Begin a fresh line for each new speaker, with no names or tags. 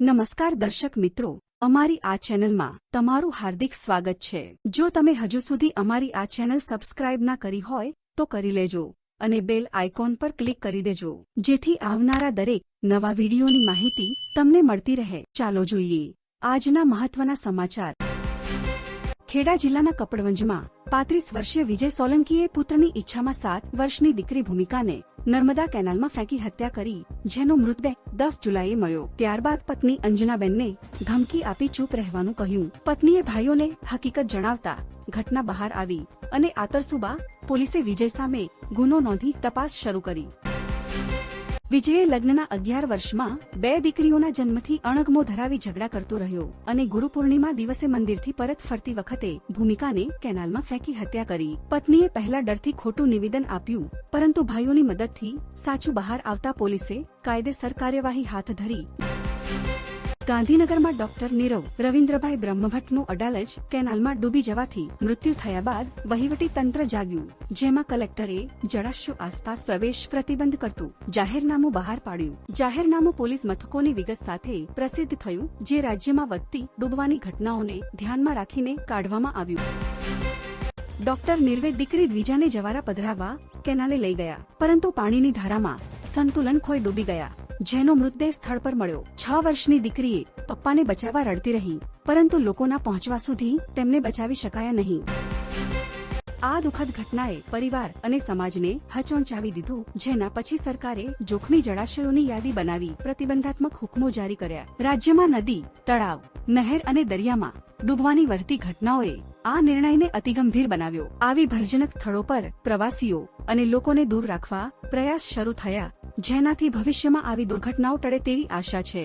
નમસ્કાર દર્શક મિત્રો, અમારી આ ચેનલમાં તમારું હાર્દિક સ્વાગત છે. જો તમે હજુ સુધી અમારી આ ચેનલ સબસ્ક્રાઇબ ના કરી હોય, તો કરી લેજો અને બેલ આઇકોન પર ક્લિક કરી દેજો, જેથી આવનારા દરેક નવા વિડીયોની માહિતી તમને મળતી રહે. ચાલો જોઈએ. આજના મહત્વના સમાચાર. ખેડા જિલ્લાના કપડવંજમાં પાંત્રીસ વર્ષીય વિજય સોલંકીએ પુત્રની ઈચ્છામાં સાત વર્ષની દીકરી ભૂમિકાને નર્મદા કેનાલમાં ફેંકી હત્યા કરી, જેનો મૃતદેહ દસ જુલાઈએ મળ્યો. ત્યારબાદ પત્ની અંજનાબેનને ધમકી આપી ચૂપ રહેવાનું કહ્યું. પત્નીએ ભાઈઓને હકીકત જણાવતા ઘટના બહાર આવી અને આતરસુબા પોલીસે વિજય સામે ગુનો નોંધી તપાસ શરૂ કરી. વિજયે લગ્નના અગિયાર વર્ષમાં બે દીકરીઓના જન્મથી અણગમો ધરાવી ઝઘડા કરતો રહ્યો અને ગુરુ પૂર્ણિમા દિવસે મંદિરથી પરત ફરતી વખતે ભૂમિકાને કેનાલમાં ફેંકી હત્યા કરી. પત્નીએ પહેલા ડરથી ખોટું નિવેદન આપ્યું, પરંતુ ભાઈઓની મદદથી સાચું બહાર આવતા પોલીસે કાયદેસર કાર્યવાહી હાથ ધરી. ગાંધીનગરમાં ડોક્ટર નીરવ, રવિન્દ્રભાઈ બ્રહ્મભટ્ટનું અડાલજ કેનાલમાં ડૂબી જવાથી મૃત્યુ થયા બાદ વહીવટી તંત્ર જાગ્યું, જેમાં કલેક્ટરે જળાશયો આસપાસ પ્રવેશ પ્રતિબંધ કરતું, જાહેરનામું બહાર પાડ્યું. જાહેરનામું પોલીસ મથકોની વિગત સાથે પ્રસિદ્ધ થયું, જે રાજ્યમાં વધતી ડૂબવાની ઘટનાઓને ધ્યાનમાં રાખીને કાઢવામાં આવ્યું. ડોક્ટર નિર્વે દીકરી દ્વિજાને જવારા પધરાવવા કેનાલે લઈ ગયા, પરંતુ પાણીની ધારામાં સંતુલન ખોઈ ડૂબી ગયા. જેનો મૃતદેહ સ્થળ પર મળ્યો. છ વર્ષની દીકરીએ પપ્પાને બચાવવા રડતી રહી, પરંતુ લોકોના પહોંચવા સુધી તેમને બચાવી શકાયા નહીં. આ દુઃખદ ઘટનાએ પરિવાર અને સમાજને હચોંચાવી દીધું, જેના પછી સરકારે જોખમી જળાશયોની યાદી બનાવી પ્રતિબંધાત્મક હુકમો જારી કર્યા. રાજ્યમાં નદી, તળાવ, નહેર અને દરિયામાં ડૂબવાની વધતી ઘટનાઓએ આ નિર્ણયને અતિગંભીર બનાવ્યો. આવી ભરજનક સ્થળો પર પ્રવાસીઓ અને લોકોને દૂર રાખવા પ્રયાસ શરૂ થયા, જેનાથી ભવિષ્યમાં આવી દુર્ઘટનાઓ ટળે તેવી આશા છે.